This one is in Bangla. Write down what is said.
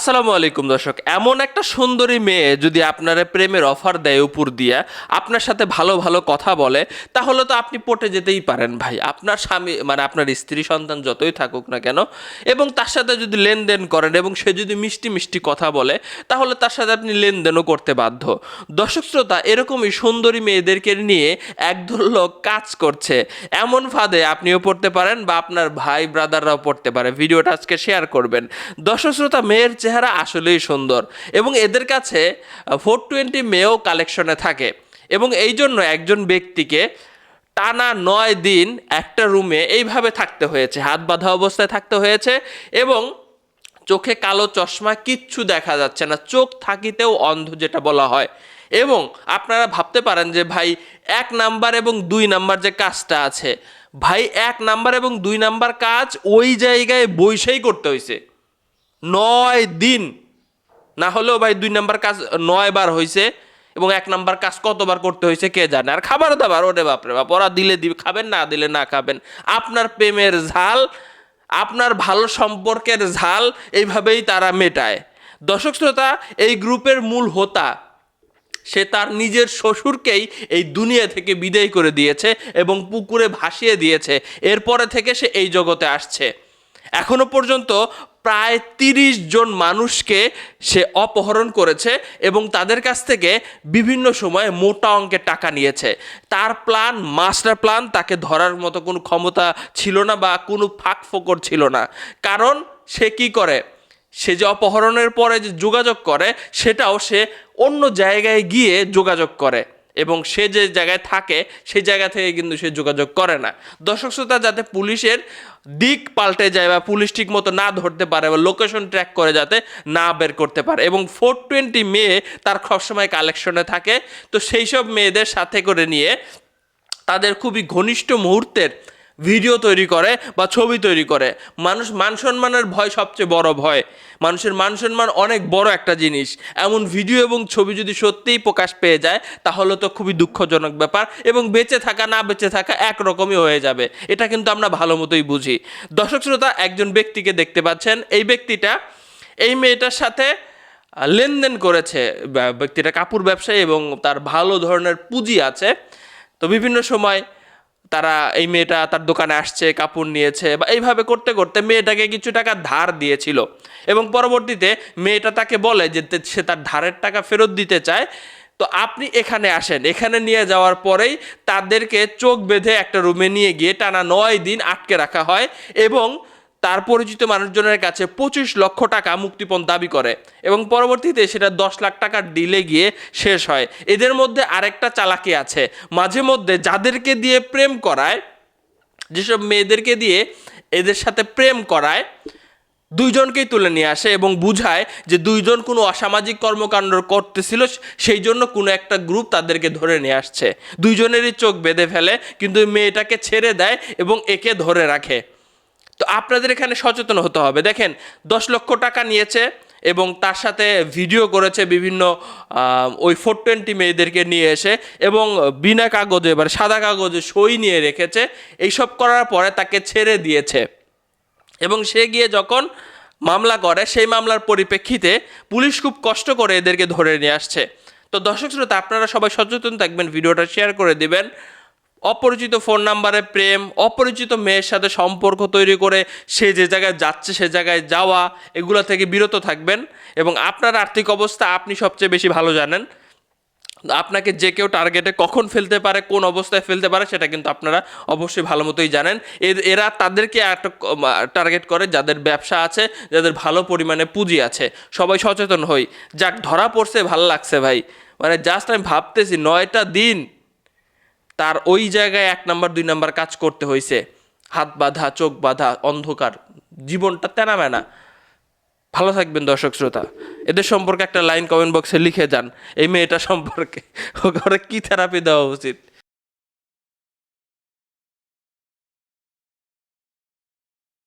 আসসালামু আলাইকুম দর্শক, এমন একটা সুন্দরী মেয়ে যদি আপনারা প্রেমের অফার দেয় উপর দিয়া, আপনার সাথে ভালো ভালো কথা বলে, তাহলে তো আপনি পটে যেতেই পারেন ভাই। আপনার স্বামী মানে আপনার স্ত্রী সন্তান যতই থাকুক না কেন, এবং তার সাথে যদি লেনদেন করেন এবং সে যদি মিষ্টি মিষ্টি কথা বলে, তাহলে তার সাথে আপনি লেনদেনও করতে বাধ্য। দর্শক শ্রোতা, এরকমই সুন্দরী মেয়েদেরকে নিয়ে একদল লোক কাজ করছে। এমন ফাঁদে আপনিও পড়তে পারেন বা আপনার ভাই ব্রাদাররাও পড়তে পারে। ভিডিওটা আজকে শেয়ার করবেন। দর্শক শ্রোতা, মেয়ের চেহারা আসলেই সুন্দর এবং এদের কাছে ফোর টোয়েন্টি মেয়েও কালেকশনে থাকে এবং এই জন্য একজন ব্যক্তিকে টানা নয় দিন একটা রুমে এইভাবে থাকতে হয়েছে, হাত বাঁধা অবস্থায় থাকতে হয়েছে এবং চোখে কালো চশমা কিচ্ছু দেখা যাচ্ছে না, চোখ থাকিতেও অন্ধ যেটা বলা হয় এবং আপনারা ভাবতে পারেন যে ভাই এক নাম্বার এবং দুই নাম্বার যে কাজটা আছে, ভাই এক নাম্বার এবং দুই নাম্বার কাজ ওই জায়গায় বৈশাই করতে হয়েছে নয় দিন। না হলেও ভাই দুই নাম্বার কাজ, নয় বার হয়েছে এবং এক নাম্বার কাজ কতবার করতে হয়েছে কে জানে। আর খাবার দাবার ওরে বাপরে বাপ, ওরা দিলে দিবে, খাবেন না দিলে না খাবেন। আপনার প্রেমের ঝাল, আপনার ভালো সম্পর্কের ঝাল, এইভাবেই তারা মেটায়। দর্শক শ্রোতা, এই গ্রুপের মূল হোতা, সে তার নিজের শ্বশুরকেই এই দুনিয়া থেকে বিদায় করে দিয়েছে এবং পুকুরে ভাসিয়ে দিয়েছে। এরপরে থেকে সে এই জগতে আসছে। এখনও পর্যন্ত প্রায় তিরিশ জন মানুষকে সে অপহরণ করেছে এবং তাদের কাছ থেকে বিভিন্ন সময়ে মোটা অঙ্কের টাকা নিয়েছে। তার প্ল্যান মাস্টার প্ল্যান তাকে ধরার মতো কোনো ক্ষমতা ছিল না বা কোনো ফাঁক ফোকর ছিল না। কারণ সে কি করে? সে যে অপহরণের পরে যে যোগাযোগ করে, সেটাও সে অন্য জায়গায় গিয়ে যোগাযোগ করে। এবং সে যে জায়গায় থাকে, সেই জায়গা থেকে কিন্তু সে যোগাযোগ করে না। দর্শক শ্রোতা, যাতে পুলিশের দিক পাল্টে যায় বা পুলিশ ঠিক মতো না ধরতে পারে বা লোকেশন ট্র্যাক করে যাতে না বের করতে পারে এবং ফোর টোয়েন্টি মেয়ে তার সবসময় কালেকশনে থাকে। তো সেই সব মেয়েদের সাথে করে নিয়ে তাদের খুবই ঘনিষ্ঠ মুহূর্তের ভিডিও তৈরি করে বা ছবি তৈরি করে। মানুষ মান সম্মানের ভয় সবচেয়ে বড় ভয়। মানুষের মান সম্মান অনেক বড় একটা জিনিস। এমন ভিডিও এবং ছবি যদি সত্যিই প্রকাশ পেয়ে যায়, তাহলে তো খুবই দুঃখজনক ব্যাপার এবং বেঁচে থাকা, না বেঁচে থাকা একরকমই হয়ে যাবে। এটা কিন্তু আমরা ভালো মতোই বুঝি। দর্শক শ্রোতা, একজন ব্যক্তিকে দেখতে পাচ্ছেন। এই ব্যক্তিটা, এই মেয়েটার সাথে লেনদেন করেছে। ব্যক্তিটা কাপড় ব্যবসায়ী এবং তার ভালো ধরনের পুঁজি আছে। তো বিভিন্ন সময় তারা এই মেয়েটা তার দোকানে আসছে, কাপড় নিয়েছে বা এইভাবে করতে করতে মেয়েটাকে কিছু টাকা ধার দিয়েছিল। এবং পরবর্তীতে মেয়েটা তাকে বলে যে সে তার ধারের টাকা ফেরত দিতে চায়। তো আপনি এখানে আসেন। এখানে নিয়ে যাওয়ার পরেই তাদেরকে চোখ বেঁধে একটা রুমে নিয়ে গিয়ে টানা নয় দিন আটকে রাখা হয় এবং তার পরিচিত মানুষজনের কাছে পঁচিশ লক্ষ টাকা মুক্তিপণ দাবি করে এবং পরবর্তীতে সেটা দশ লাখ টাকার ডিলে গিয়ে শেষ হয়। এদের মধ্যে আরেকটা চালাকি আছে। মাঝে মধ্যে যাদেরকে দিয়ে প্রেম করায়, যেসব মেয়েদেরকে দিয়ে এদের সাথে প্রেম করায়, দুইজনকেই তুলে নিয়ে আসে এবং বুঝায় যে দুইজন কোনো অসামাজিক কর্মকাণ্ড করতেছিল, সেই জন্য কোনো একটা গ্রুপ তাদেরকে ধরে নিয়ে আসছে। দুইজনেরই চোখ বেঁধে ফেলে, কিন্তু মেয়েটাকে ছেড়ে দেয় এবং একে ধরে রাখে। তো আপনাদের এখানে সচেতন হতে হবে। দেখেন, দশ লক্ষ টাকা নিয়েছে এবং তার সাথে ভিডিও করেছে বিভিন্ন ওই ফোর টোয়েন্টি মেয়েদেরকে নিয়ে এসে এবং বিনা কাগজে মানে সাদা কাগজে সই নিয়ে রেখেছে। এইসব করার পরে তাকে ছেড়ে দিয়েছে। এবং সে গিয়ে যখন মামলা করে, সেই মামলার পরিপ্রেক্ষিতে পুলিশ খুব কষ্ট করে এদেরকে ধরে নিয়ে আসছে। তো দর্শক শ্রোতা, আপনারা সবাই সচেতন থাকবেন, ভিডিওটা শেয়ার করে দিবেন। অপরিচিত ফোন নাম্বারে প্রেম, অপরিচিত মেয়ের সাথে সম্পর্ক তৈরি করে সে যে জায়গায় যাচ্ছে, সে জায়গায় যাওয়া, এগুলো থেকে বিরত থাকবেন এবং আপনার আর্থিক অবস্থা আপনি সবচেয়ে বেশি ভালো জানেন। আপনাকে যে কেউ টার্গেটে কখন ফেলতে পারে, কোন অবস্থায় ফেলতে পারে, সেটা কিন্তু আপনারা অবশ্যই ভালো মতোই জানেন। এর- তাদেরকে টার্গেট করে যাদের ব্যবসা আছে, যাদের ভালো পরিমাণে পুঁজি আছে। সবাই সচেতন হই। যাক, ধরা পড়ছে, ভালো লাগছে ভাই। মানে জাস্ট আমি ভাবতেছি, নয়টা দিন তার ওই জায়গায় এক নাম্বার, দুই নাম্বার কাজ করতে হয়েছে হাত বাঁধা, চোখ বাঁধা, অন্ধকার, জীবনটা তেনা না ভালো থাকবেন দর্শক শ্রোতা। এদের সম্পর্কে একটা লাইন কমেন্ট বক্সে লিখে যান, এই মেয়েটা সম্পর্কে। ওকে কি থেরাপি দেওয়া উচিত?